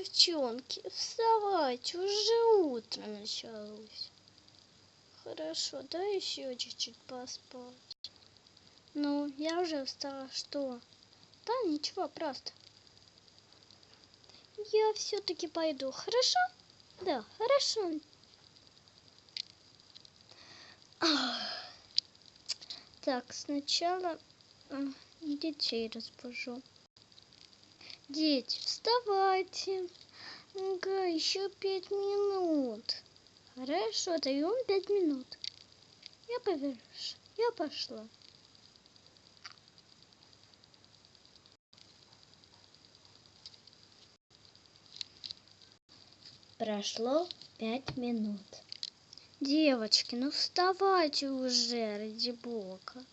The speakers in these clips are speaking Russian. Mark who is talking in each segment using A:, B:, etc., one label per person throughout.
A: девчонки, вставайте, уже утро началось. Хорошо, да еще чуть-чуть поспать. Ну, я уже встала, что? Да, ничего, просто. Я все-таки пойду, хорошо? Да, хорошо. Так, сначала детей разбужу. Дети, вставайте. Ага, еще пять минут. Хорошо, даем пять минут. Я поверишь, я пошла. Прошло пять минут. Девочки, ну вставайте уже, ради бога.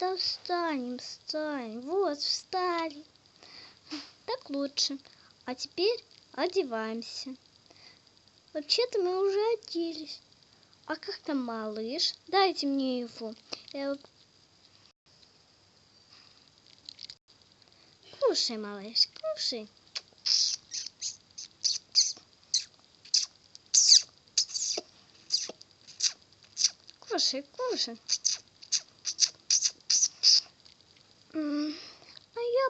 A: Да встанем, встанем. Вот, встали. Так лучше. А теперь одеваемся. Вообще-то мы уже оделись. А как там малыш? Дайте мне его. Кушай, малыш, кушай. Кушай, кушай. Я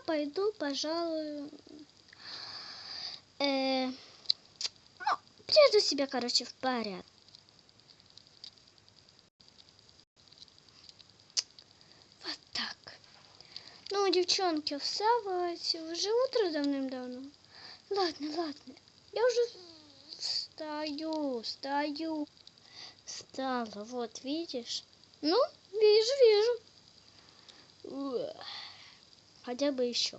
A: пойду, пожалуй, э, ну, приведу себя, короче, в порядок. Вот так. Ну, девчонки, вставайте. Уже утро давным-давно. Ладно, ладно. Я уже встаю, встаю. Встала, вот, видишь? Ну, вижу, вижу. Хотя бы еще.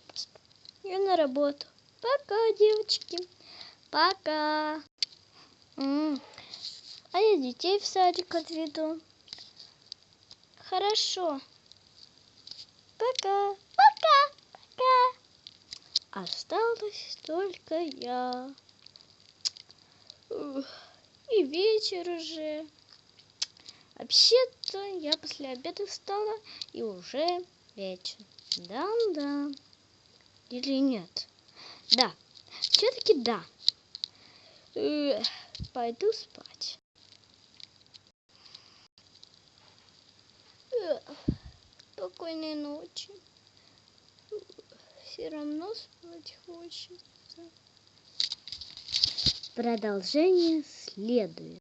A: Я на работу. Пока, девочки. Пока. А я детей в садик отведу. Хорошо. Пока. Пока. Пока. Осталась только я. И вечер уже. Вообще-то я после обеда встала и уже вечер. Да-да. Или нет? Да. Все-таки да. Пойду спать. Спокойной ночи. Все равно спать хочется. Продолжение следует.